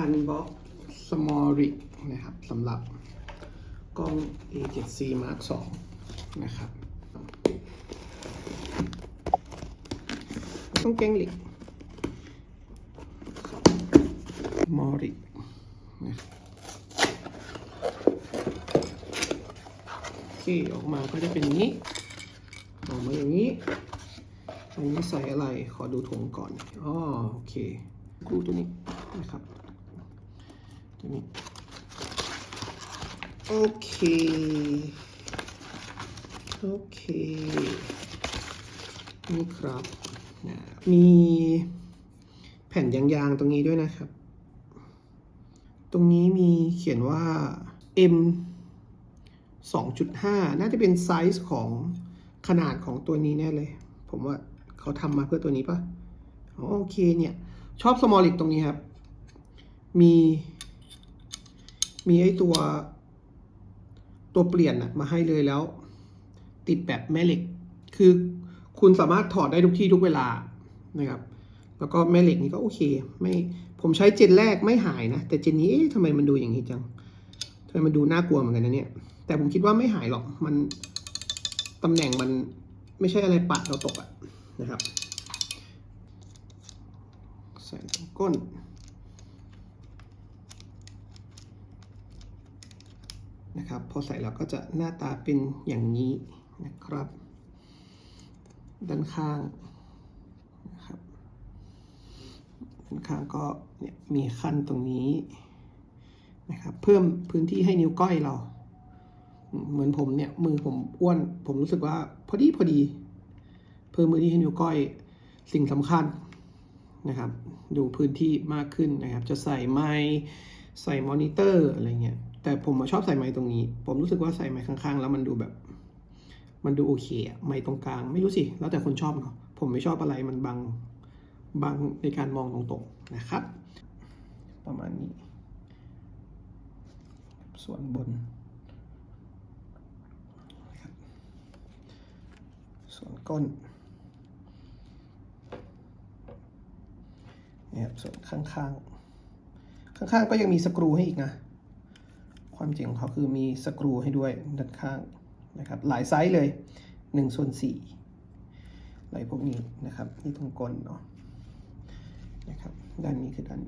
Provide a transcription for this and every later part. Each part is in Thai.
Unbox Small นะครับสำหรับกล้อง A7C Mark II นะครับ ต้องแกงเหล็กมอรินะครับโออกมาก็จะเป็นอย่างนี้ ออกมาอย่างนี้ อันนี้ใส่อะไร ขอดูถุงก่อน อ๋อ โอเคกรูตัวนี้นะครับ ตัวนี้โอเค โอเค นี่ครับนะมีแผ่นยางๆตรงนี้ด้วยนะครับ ตรงนี้มีเขียนว่า M 2.5 น่าจะเป็นไซส์ของขนาดของตัวนี้แน่เลย ผมว่าเขาทำมาเพื่อตัวนี้ปะโอเคเนี่ย ชอบสมอลิกตรงนี้ครับ มี มีไอตัว ตัวเปลี่ยนอะมาให้เลยแล้ว ติดแบบแม่เหล็ก คือคุณสามารถถอดได้ทุกที่ทุกเวลานะครับ แล้วก็แม่เหล็กนี้ก็โอเค ไม่ผมใช้เจนแรกไม่หายนะ แต่เจนนี้เอ๊ะทำไมมันดูอย่างนี้จังทำไมมันดูน่ากลัวเหมือนกันนะเนี่ย แต่ผมคิดว่าไม่หายหรอกมันตำแหน่งมันไม่ใช่อะไรปัดเราตกอะนะครับใส่ก้น นะครับ พอใส่แล้วก็จะหน้าตาเป็นอย่างนี้นะครับ ด้านข้างนะครับ ด้านข้างก็เนี่ยมีขั้นตรงนี้นะครับ เพิ่มพื้นที่ให้นิ้วก้อยเรา เหมือนผมเนี่ยมือผมอ้วน ผมรู้สึกว่าพอดีพอดี เพิ่มพื้นที่ให้นิ้วก้อยสิ่งสำคัญนะครับ ดูพื้นที่มากขึ้นนะครับ จะใส่ไม้ใส่มอนิเตอร์อะไรเงี้ย แต่ผมชอบใส่ไม้ตรงนี้ ผมรู้สึกว่าใส่ไม้ข้างๆ แล้วมันดูแบบ มันดูโอเคอะไม้ตรงกลางไม่รู้สิ แล้วแต่คนชอบเนาะ ผมไม่ชอบอะไรมันบังบังในการมองตรงๆนะครับ ประมาณนี้ ส่วนบน ส่วนก้นเนี่ยครับส่วนข้างๆ ข้างๆ ก็ยังมีสกรูให้อีกนะ ความเจ๋งของเขาคือมีสกรูให้ด้วยด้านข้างนะครับ หลายไซส์เลย1ส่วน4อะไรพวกนี้นะครับนี่ตรงก้นเนาะนะครับด้านนี้คือด้าน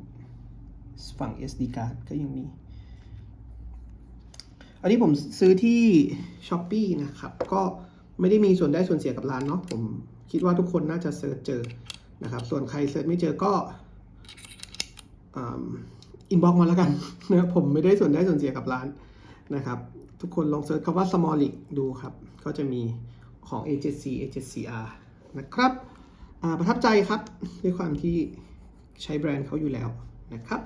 ฝั่ง SD card ก็ยังมี อันนี้ผมซื้อที่ s h อ p e e นะครับ ก็ไม่ได้มีส่วนได้ส่วนเสียกับร้านเนาะผมคิดว่าทุกคนน่าจะเซิร์ชเจอนะครับ ส่วนใครเซิร์ชไม่เจอก็ อินบ็อกมาแล้วกันนะครับผมไม่ได้ส่วนได้ส่วนเสียกับร้านนะครับ ทุกคนลองเซิร์ชคำว่า Smallic ดูครับ ก็จะมีของ A7C A7CR นะครับประทับใจครับด้วยความที่ใช้แบรนด์เขาอยู่แล้วนะครับ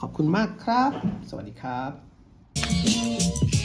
ขอบคุณมากครับ สวัสดีครับ